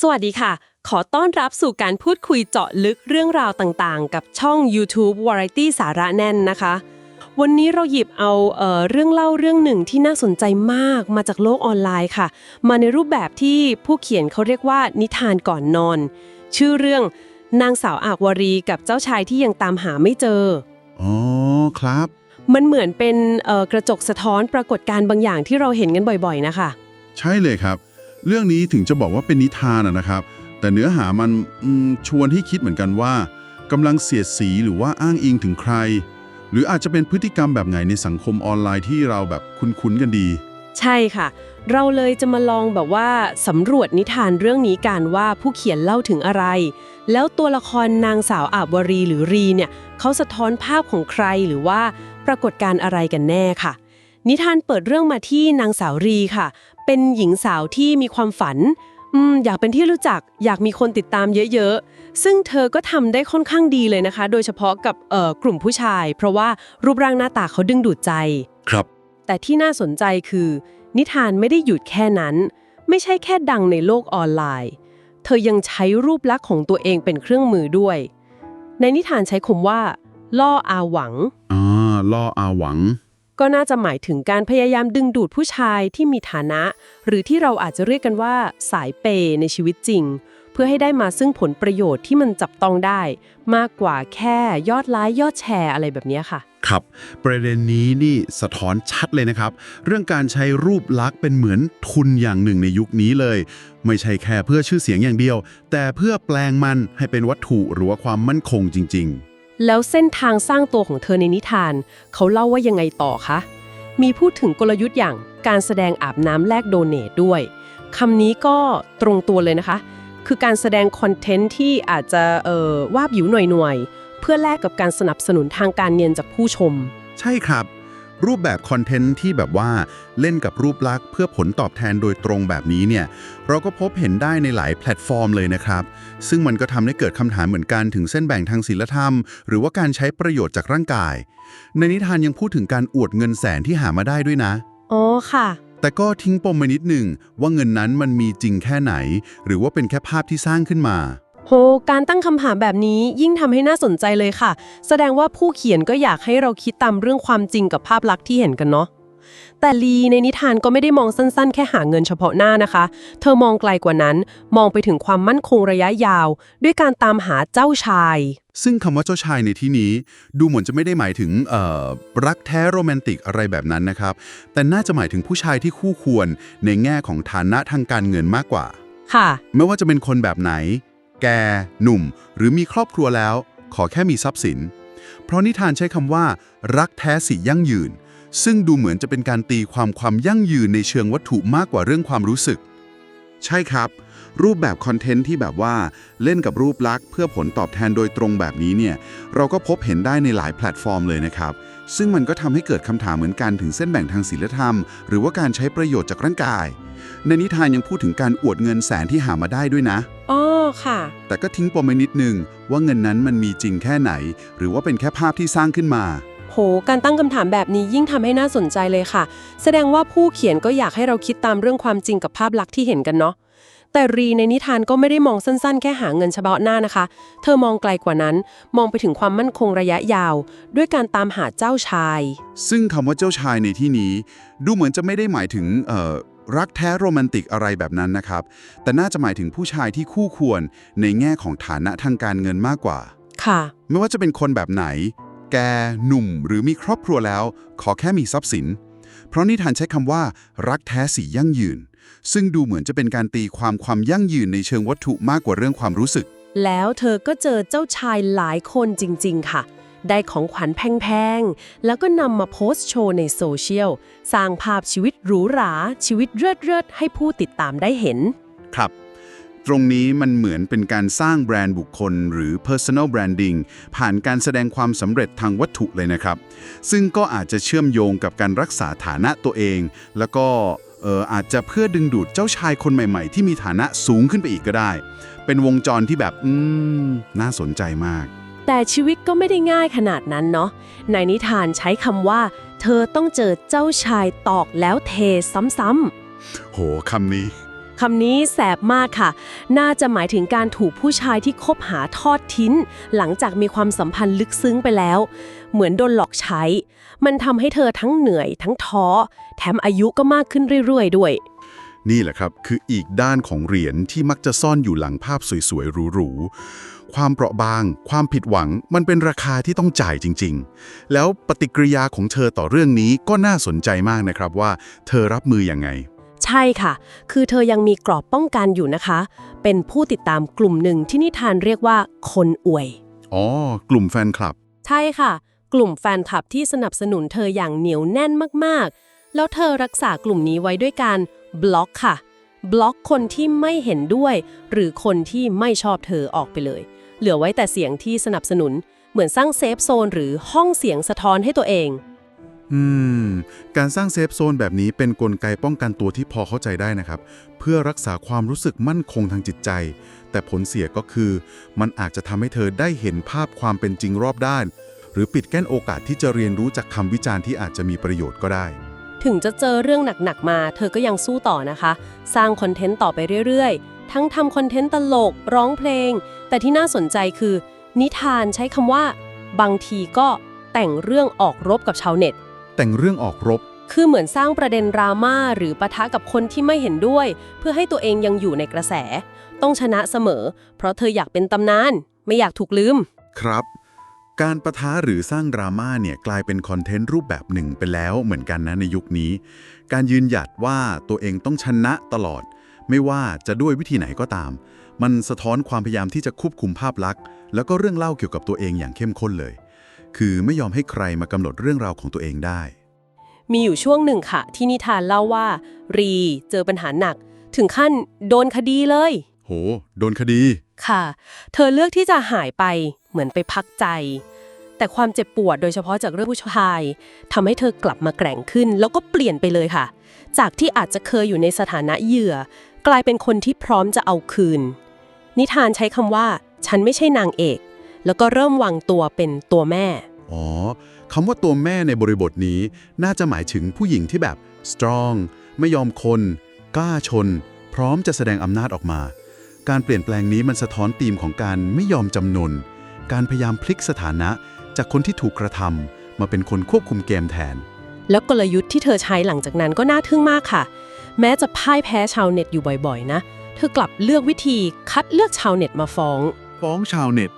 สวัสดีค่ะ ขอต้อนรับสู่การพูดคุยเจาะลึกเรื่องราวต่างๆ กับช่อง YouTube Variety สาระแน่นนะคะ วันนี้เราหยิบเอาเอ่อเรื่องเล่าเรื่องหนึ่งที่น่าสนใจมากมาจากโลกออนไลน์ค่ะ มาในรูปแบบที่ผู้เขียนเขาเรียกว่านิทานก่อนนอน ชื่อเรื่องนางสาวอากวรีกับเจ้าชายที่ยังตามหาไม่เจอ อ๋อครับ มันเหมือนเป็นเอ่อกระจกสะท้อนปรากฏการณ์บางอย่างที่เราเห็นกันบ่อยๆนะคะ ใช่เลยครับ เรื่องนี้ถึงจะบอกว่าเป็นนิทานนะครับ แต่เนื้อหามันมชวนให้คิดเหมือนกันว่ากำลังเสียดสีหรือว่าอ้างอิงถึงใคร หรืออาจจะเป็นพฤติกรรมแบบไหนในสังคมออนไลน์ที่เราแบบคุ้นๆกันดี ใช่ค่ะ เราเลยจะมาลองแบบว่าสำรวจนิทานเรื่องนี้กันว่าผู้เขียนเล่าถึงอะไร แล้วตัวละครนางสาวอาบวรีหรือรีเนี่ยเขาสะท้อนภาพของใครหรือว่าปรากฏการอะไรกันแน่ค่ะนิทานเปิดเรื่องมาที่นางสาวรีค่ะ เป็นหญิงสาวที่มีความฝันอืมอยากเป็นที่รู้จัก อยากมีคนติดตามเยอะๆ ซึ่งเธอก็ทำได้ค่อนข้างดีเลยนะคะ โดยเฉพาะกับเอ่อกลุ่มผู้ชาย เพราะว่ารูปร่างหน้าตาเขาดึงดูดใจ ครับ แต่ที่น่าสนใจคือ นิทานไม่ได้หยุดแค่นั้น ไม่ใช่แค่ดังในโลกออนไลน์ เธอยังใช้รูปลักษณ์ของตัวเองเป็นเครื่องมือด้วย ในนิทานใช้คำว่า ล่ออาหวัง อ่า ล่ออาหวัง ก็น่าจะหมายถึงการพยายามดึงดูดผู้ชายที่มีฐานะ หรือที่เราอาจจะเรียกกันว่าสายเปย์ในชีวิตจริง เพื่อให้ได้มาซึ่งผลประโยชน์ที่มันจับต้องได้ มากกว่าแค่ยอดไลค์ยอดแชร์อะไรแบบนี้ค่ะ ครับ ประเด็นนี้นี่สะท้อนชัดเลยนะครับ เรื่องการใช้รูปลักษณ์เป็นเหมือนทุนอย่างหนึ่งในยุคนี้เลย ไม่ใช่แค่เพื่อชื่อเสียงอย่างเดียว แต่เพื่อแปลงมันให้เป็นวัตถุหรือว่าความมั่นคงจริง ๆ แล้วเส้นทางสร้างตัวของเธอในนิทาน เขาเล่าว่ายังไงต่อคะ มีพูดถึงกลยุทธ์อย่างการแสดงอาบน้ำแลกโดเนทด้วยคำนี้ก็ตรงตัวเลยนะคะ คือการแสดงคอนเทนต์ที่อาจจะเอ่อวาบหยิวหน่อยๆ เพื่อแลกกับการสนับสนุนทางการเงินจากผู้ชม ใช่ครับ รูปแบบคอนเทนต์ที่แบบว่าเล่นกับรูปลักษณ์เพื่อผลตอบแทนโดยตรงแบบนี้เนี่ยเราก็พบเห็นได้ในหลายแพลตฟอร์มเลยนะครับ ซึ่งมันก็ทำให้เกิดคำถามเหมือนกันถึงเส้นแบ่งทางศีลธรรม หรือว่าการใช้ประโยชน์จากร่างกาย ในนิทานยังพูดถึงการอวดเงินแสนที่หามาได้ด้วยนะอ๋อค่ะ แต่ก็ทิ้งปมไปนิดหนึ่งว่าเงินนั้นมันมีจริงแค่ไหน หรือว่าเป็นแค่ภาพที่สร้างขึ้นมา โห การตั้งคำถามแบบนี้ยิ่งทำให้น่าสนใจเลยค่ะ แสดงว่าผู้เขียนก็อยากให้เราคิดตามเรื่องความจริงกับภาพลักษณ์ที่เห็นกันเนาะ แต่ลีในนิทานก็ไม่ได้มองสั้นๆ แค่หาเงินเฉพาะหน้านะคะ เธอมองไกลกว่านั้น มองไปถึงความมั่นคงระยะยาว ด้วยการตามหาเจ้าชาย ซึ่งคำว่าเจ้าชายในที่นี้ ดูเหมือนจะไม่ได้หมายถึงเอ่อรักแท้โรแมนติกอะไรแบบนั้นนะครับ แต่น่าจะหมายถึงผู้ชายที่คู่ควรในแง่ของฐานะทางการเงินมากกว่า ค่ะ ไม่ว่าจะเป็นคนแบบไหน แกหนุ่ม หรือมีครอบครัวแล้ว ขอแค่มีทรัพย์สิน เพราะนิทานใช้คำว่า รักแท้สิยั่งยืน ซึ่งดูเหมือนจะเป็นการตีความความยั่งยืนในเชิงวัตถุมากกว่าเรื่องความรู้สึก ใช่ครับ รูปแบบคอนเทนต์ที่แบบว่าเล่นกับรูปลักษณ์เพื่อผลตอบแทนโดยตรงแบบนี้เนี่ยเราก็พบเห็นได้ในหลายแพลตฟอร์มเลยนะครับ ซึ่งมันก็ทำให้เกิดคำถามเหมือนกันถึงเส้นแบ่งทางศีลธรรม หรือว่าการใช้ประโยชน์จากร่างกาย ในนิทานยังพูดถึงการอวดเงินแสนที่หามาได้ด้วยนะอ๋อค่ะ แต่ก็ทิ้งปมไปนิดนึงว่าเงินนั้นมันมีจริงแค่ไหน หรือว่าเป็นแค่ภาพที่สร้างขึ้นมาโห การตั้งคำถามแบบนี้ยิ่งทำให้น่าสนใจเลยค่ะ แสดงว่าผู้เขียนก็อยากให้เราคิดตามเรื่องความจริงกับภาพลักษณ์ที่เห็นกันเนาะ แต่รีในนิทานก็ไม่ได้มองสั้นๆ แค่หาเงินเฉพาะหน้านะคะ เธอมองไกลกว่านั้น มองไปถึงความมั่นคงระยะยาว ด้วยการตามหาเจ้าชาย ซึ่งคำว่าเจ้าชายในที่นี้ ดูเหมือนจะไม่ได้หมายถึงเอ่อรักแท้โรแมนติกอะไรแบบนั้นนะครับ แต่น่าจะหมายถึงผู้ชายที่คู่ควรในแง่ของฐานะทางการเงินมากกว่า ค่ะ ไม่ว่าจะเป็นคนแบบไหน แก หนุ่ม หรือมีครอบครัวแล้ว ขอแค่มีทรัพย์สิน เพราะนิทานใช้คำว่า รักแท้สียั่งยืน ซึ่งดูเหมือนจะเป็นการตีความความยั่งยืนในเชิงวัตถุมากกว่าเรื่องความรู้สึก แล้วเธอก็เจอเจ้าชายหลายคนจริง ๆ ค่ะ ได้ของขวัญแพง ๆ แล้วก็นำมาโพสต์โชว์ในโซเชียล สร้างภาพชีวิตหรูหรา ชีวิตเลิศๆให้ผู้ติดตามได้เห็น ครับตรงนี้มันเหมือนเป็นการสร้างแบรนด์บุคคล หรือ personal branding ผ่านการแสดงความสำเร็จทางวัตถุเลยนะครับ ซึ่งก็อาจจะเชื่อมโยงกับการรักษาฐานะตัวเอง แล้วก็เอ่ออาจจะเพื่อดึงดูดเจ้าชายคนใหม่ ๆ ที่มีฐานะสูงขึ้นไปอีกก็ได้ เป็นวงจรที่แบบอืมน่าสนใจมาก แต่ชีวิตก็ไม่ได้ง่ายขนาดนั้นเนาะในนิทานใช้คำว่า เธอต้องเจอเจ้าชายตอกแล้วเทซ้ำโหคำนี้คำนี้แสบมากค่ะ น่าจะหมายถึงการถูกผู้ชายที่คบหาทอดทิ้น หลังจากมีความสัมพันธ์ลึกซึ้งไปแล้ว เหมือนโดนหลอกใช้ มันทำให้เธอทั้งเหนื่อย ทั้งท้อ แถมอายุก็มากขึ้นเรื่อยๆ ด้วย นี่แหละครับ คืออีกด้านของเหรียญที่มักจะซ่อนอยู่หลังภาพสวยๆหรูๆความเปราะบาง ความผิดหวัง มันเป็นราคาที่ต้องจ่ายจริง ๆ แล้วปฏิกิริยาของเธอต่อเรื่องนี้ก็น่าสนใจมากนะครับว่า เธอรับมืออยังไงใช่ค่ะ คือเธอยังมีกรอบป้องกันอยู่นะคะ เป็นผู้ติดตามกลุ่มหนึ่งที่นิทานเรียกว่าคนอวย อ๋อ กลุ่มแฟนคลับ ใช่ค่ะ กลุ่มแฟนคลับที่สนับสนุนเธออย่างเหนียวแน่นมากๆ แล้วเธอรักษากลุ่มนี้ไว้ด้วยการบล็อกค่ะ บล็อกคนที่ไม่เห็นด้วย หรือคนที่ไม่ชอบเธอออกไปเลย เหลือไว้แต่เสียงที่สนับสนุน เหมือนสร้างเซฟโซนหรือห้องเสียงสะท้อนให้ตัวเอง อืม การสร้างเซฟโซนแบบนี้เป็นกลไกป้องกันตัวที่พอเข้าใจได้นะครับ เพื่อรักษาความรู้สึกมั่นคงทางจิตใจ แต่ผลเสียก็คือ มันอาจจะทำให้เธอได้เห็นภาพความเป็นจริงรอบด้าน หรือปิดกั้นโอกาสที่จะเรียนรู้จากคำวิจารณ์ที่อาจจะมีประโยชน์ก็ได้ ถึงจะเจอเรื่องหนัก ๆ มา เธอก็ยังสู้ต่อนะคะ สร้างคอนเทนต์ต่อไปเรื่อย ๆ ทั้งทำคอนเทนต์ตลก ร้องเพลง แต่ที่น่าสนใจคือ นิทานใช้คำว่า บางทีก็แต่งเรื่องออกรบกับชาวเน็ต แต่งเรื่องออกรบ คือเหมือนสร้างประเด็นดราม่าหรือปะทะกับคนที่ไม่เห็นด้วย เพื่อให้ตัวเองยังอยู่ในกระแส ต้องชนะเสมอ เพราะเธออยากเป็นตำนาน ไม่อยากถูกลืม ครับ การประท้าหรือสร้างดราม่าเนี่ยกลายเป็นคอนเทนต์รูปแบบหนึ่งไปแล้วเหมือนกันนะในยุคนี้ การยืนหยัดว่าตัวเองต้องชนะตลอด ไม่ว่าจะด้วยวิธีไหนก็ตาม มันสะท้อนความพยายามที่จะควบคุมภาพลักษณ์ แล้วก็เรื่องเล่าเกี่ยวกับตัวเองอย่างเข้มข้นเลย คือไม่ยอมให้ใครมากำหนดเรื่องราวของตัวเองได้ มีอยู่ช่วงหนึ่งค่ะ ที่นิทานเล่าว่า รีเจอปัญหาหนัก ถึงขั้นโดนคดีเลย โห โดนคดี ค่ะ เธอเลือกที่จะหายไป เหมือนไปพักใจ แต่ความเจ็บปวดโดยเฉพาะจากเรื่องผู้ชายทำให้เธอกลับมาแกร่งขึ้น แล้วก็เปลี่ยนไปเลยค่ะ จากที่อาจจะเคยอยู่ในสถานะเหยื่อ กลายเป็นคนที่พร้อมจะเอาคืน นิทานใช้คำว่า ฉันไม่ใช่นางเอก แล้วก็เริ่มวางตัวเป็นตัวแม่ อ๋อคำว่าตัวแม่ในบริบทนี้น่าจะหมายถึงผู้หญิงที่แบบ strong ไม่ยอมคน กล้าชน พร้อมจะแสดงอำนาจออกมา การเปลี่ยนแปลงนี้มันสะท้อนธีมของการไม่ยอมจำนน การพยายามพลิกสถานะ จากคนที่ถูกกระทำมาเป็นคนควบคุมเกมแทน แล้วกลยุทธ์ที่เธอใช้หลังจากนั้นก็น่าทึ่งมากค่ะ แม้จะพ่ายแพ้ชาวเน็ตอยู่บ่อยๆ นะ เธอกลับเลือกวิธีคัดเลือกชาวเน็ตมาฟ้อง ฟ้องชาวเน็ต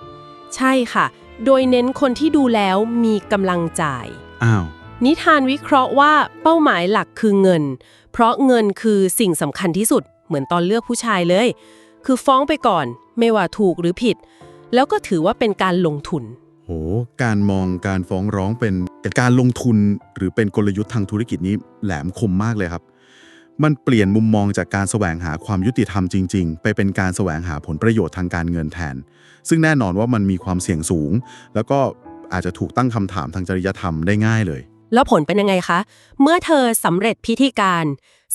ใช่ค่ะ โดยเน้นคนที่ดูแล้วมีกำลังจ่าย อ้าว นิทานวิเคราะห์ว่าเป้าหมายหลักคือเงิน เพราะเงินคือสิ่งสำคัญที่สุด เหมือนตอนเลือกผู้ชายเลย คือฟ้องไปก่อน ไม่ว่าถูกหรือผิด แล้วก็ถือว่าเป็นการลงทุน โห การมองการฟ้องร้องเป็นการลงทุนหรือเป็นกลยุทธ์ทางธุรกิจนี้แหลมคมมากเลยครับ มันเปลี่ยนมุมมองจากการแสวงหาความยุติธรรมจริง ๆ ไปเป็นการแสวงหาผลประโยชน์ทางการเงินแทน ซึ่งแน่นอนว่ามันมีความเสี่ยงสูง แล้วก็อาจจะถูกตั้งคำถามทางจริยธรรมได้ง่ายเลย แล้วผลเป็นยังไงคะ เมื่อเธอสำเร็จพิธีการ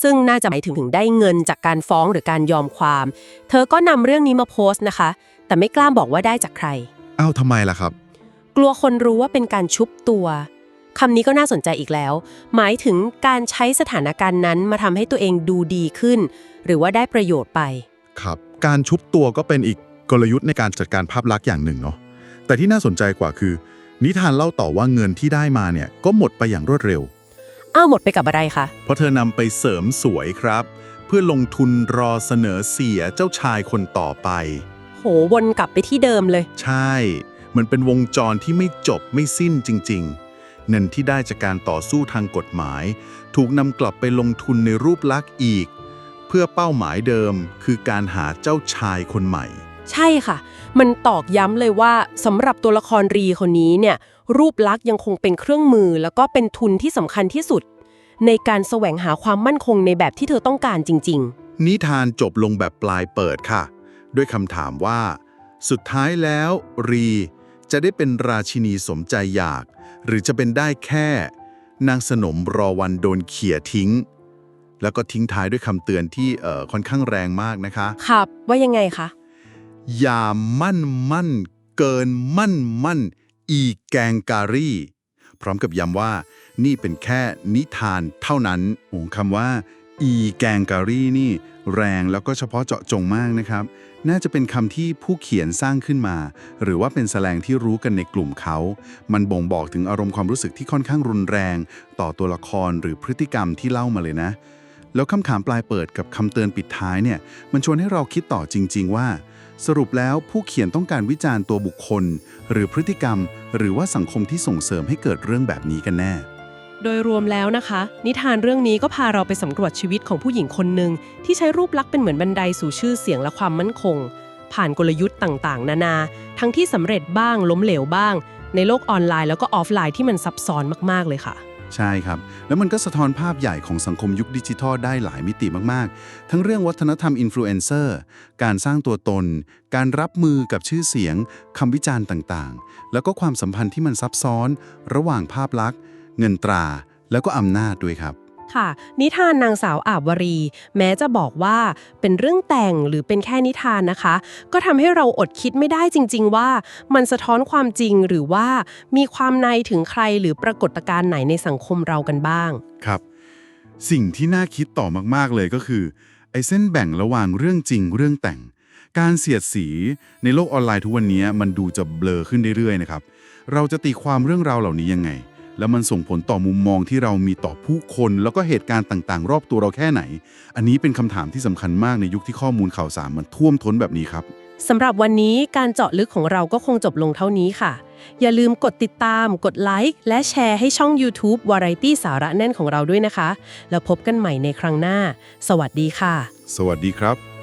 ซึ่งน่าจะหมายถึงถึงได้เงินจากการฟ้องหรือการยอมความ เธอก็นำเรื่องนี้มาโพสต์นะคะ แต่ไม่กล้าบอกว่าได้จากใคร อ้าวทำไมล่ะครับ กลัวคนรู้ว่าเป็นการชุบตัวคำนี้ก็น่าสนใจอีกแล้ว หมายถึงการใช้สถานการณ์นั้นมาทำให้ตัวเองดูดีขึ้น หรือว่าได้ประโยชน์ไป ครับ การชุบตัวก็เป็นอีกกลยุทธ์ในการจัดการภาพลักษณ์อย่างหนึ่งเนาะ แต่ที่น่าสนใจกว่าคือ นิทานเล่าต่อว่าเงินที่ได้มาเนี่ยก็หมดไปอย่างรวดเร็ว อ้าวหมดไปกับอะไรคะ เพราะเธอนำไปเสริมสวยครับ เพื่อลงทุนรอเสนอเสียเจ้าชายคนต่อไปโหวนกลับไปที่เดิมเลย ใช่เหมือนเป็นวงจรที่ไม่จบไม่สิ้นจริง ๆ เงินที่ได้จากการต่อสู้ทางกฎหมาย ถูกนำกลับไปลงทุนในรูปลักษณ์อีก เพื่อเป้าหมายเดิม คือการหาเจ้าชายคนใหม่ ใช่ค่ะ มันตอกย้ำเลยว่าสำหรับตัวละครรีคนนี้เนี่ยรูปลักษณ์ยังคงเป็นเครื่องมือ แล้วก็เป็นทุนที่สำคัญที่สุด ในการแสวงหาความมั่นคงในแบบที่เธอต้องการจริงนิทานจบลงแบบปลายเปิดค่ะ ด้วยคำถามว่า สุดท้ายแล้ว รี จะได้เป็นราชินีสมใจอยาก หรือจะเป็นได้แค่ นางสนมรอวันโดนเขี่ยทิ้ง แล้วก็ทิ้งท้ายด้วยคำเตือนที่เอ่อค่อนข้างแรงมากนะคะๆครับว่ายังไงคะ อย่ามั่นมั่น เกินมั่นมั่น อีแกงการีพร้อมกับย้ำว่า นี่เป็นแค่นิทานเท่านั้นโอ้คำว่า อีแกงการี่นี่แรงแล้วก็เฉพาะเจาะจงมากนะครับ น่าจะเป็นคำที่ผู้เขียนสร้างขึ้นมา หรือว่าเป็นแสลงที่รู้กันในกลุ่มเขา มันบ่งบอกถึงอารมณ์ความรู้สึกที่ค่อนข้างรุนแรง ต่อตัวละครหรือพฤติกรรมที่เล่ามาเลยนะ แล้วคำถามปลายเปิดกับคำเตือนปิดท้ายเนี่ย มันชวนให้เราคิดต่อจริง ๆ ว่า สรุปแล้วผู้เขียนต้องการวิจารณ์ตัวบุคคล หรือพฤติกรรม หรือว่าสังคมที่ส่งเสริมให้เกิดเรื่องแบบนี้กันแน่ โดยรวมแล้วนะคะ นิทานเรื่องนี้ก็พาเราไปสำรวจชีวิตของผู้หญิงคนหนึ่งที่ใช้รูปลักษณ์เป็นเหมือนบันไดสู่ชื่อเสียงและความมั่นคง ผ่านกลยุทธ์ต่างๆ นานา ทั้งที่สำเร็จบ้างล้มเหลวบ้าง ในโลกออนไลน์แล้วก็ออฟไลน์ที่มันซับซ้อนมากๆเลยค่ะใช่ครับ แล้วมันก็สะท้อนภาพใหญ่ของสังคมยุคดิจิทัลได้หลายมิติมากๆ ทั้งเรื่องวัฒนธรรมอินฟลูเอนเซอร์การสร้างตัวตน การรับมือกับชื่อเสียงคำวิจารณ์ต่างๆ แล้วก็ความสัมพันธ์ที่มันซับซ้อน ระหว่างภาพลักษณ์ เงินตราแล้วก็อำนาจด้วยครับ ค่ะ นิทานนางสาวอาบวรี แม้จะบอกว่าเป็นเรื่องแต่งหรือเป็นแค่นิทานนะคะ ก็ทำให้เราอดคิดไม่ได้จริง ๆ ว่ามันสะท้อนความจริงหรือว่ามีความในถึงใครหรือปรากฏการณ์ไหนในสังคมเรากันบ้าง ครับ สิ่งที่น่าคิดต่อมากๆเลยก็คือไอ้เส้นแบ่งระหว่างเรื่องจริงเรื่องแต่ง การเสียดสีในโลกออนไลน์ทุกวันนี้มันดูจะเบลอขึ้นเรื่อยๆนะครับ เราจะตีความเรื่องราวเหล่านี้ยังไง แล้วมันส่งผลต่อมุมมองที่เรามีต่อผู้คนแล้วก็เหตุการณ์ต่างๆ รอบตัวเราแค่ไหน อันนี้เป็นคำถามที่สำคัญมากในยุคที่ข้อมูลข่าวสารมันท่วมท้นแบบนี้ครับสำหรับวันนี้การเจาะลึกของเราก็คงจบลงเท่านี้ค่ะ อย่าลืมกดติดตาม กดไลค์และแชร์ให้ช่อง YouTube Variety สาระแน่นของเราด้วยนะคะ แล้วพบกันใหม่ในครั้งหน้า สวัสดีค่ะ สวัสดีครับ